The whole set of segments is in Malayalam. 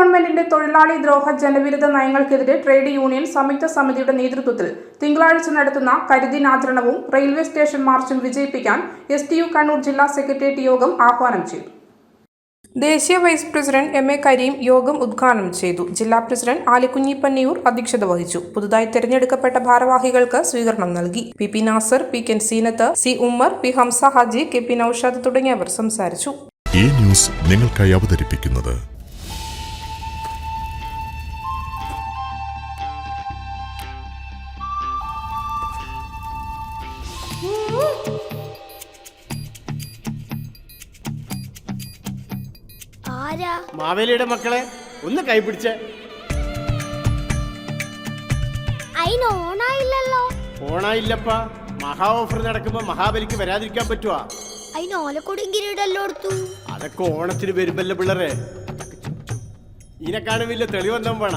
ഗവൺമെന്റിന്റെ തൊഴിലാളി ദ്രോഹ ജനവിരുദ്ധ നയങ്ങൾക്കെതിരെ ട്രേഡ് യൂണിയൻ സംയുക്ത സമിതിയുടെ നേതൃത്വത്തിൽ തിങ്കളാഴ്ച നടത്തുന്ന കരുതിനാചരണവും റെയിൽവേ സ്റ്റേഷൻ മാർച്ചും വിജയിപ്പിക്കാൻ എസ് ടി യു കണ്ണൂർ ജില്ലാ സെക്രട്ടേറിയറ്റ് യോഗം ആഹ്വാനം ചെയ്തു. ദേശീയ vice president M A Karim യോഗം ഉദ്ഘാടനം ചെയ്തു. ജില്ലാ പ്രസിഡന്റ് ആലിക്കുഞ്ഞി പന്നിയൂർ അധ്യക്ഷത വഹിച്ചു. പുതുതായി തെരഞ്ഞെടുക്കപ്പെട്ട ഭാരവാഹികൾക്ക് സ്വീകരണം നൽകി. P P Nasar P Ken Seenath C Ummer P Hamsa Haji K P Noushad തുടങ്ങിയവർ സംസാരിച്ചു. ഈ ന്യൂസ് നിങ്ങൾക്കായി അവതരിപ്പിക്കുന്നത് ആരാ? മാവേലിയുടെ മക്കളെ ഒന്ന് കൈപിടിച്ച് അയിന് ഓണായില്ലല്ലോ? ഓണായില്ലപ്പ. മഹാ ഓഫർ നടക്കുമ്പോ മഹാബലിക്ക് വരാതിരിക്കാൻ പറ്റുവാ. അയിന് ഓലക്കൊടിയും കിരീടല്ലോ എടുത്തു? അതൊക്കെ ഓണത്തിന് വരുമ്പല്ലേ പിള്ളേരെ. ഇതിനെക്കാളും വലിയ തെളിവെന്താ വേണ?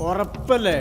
ഉറപ്പല്ലേ?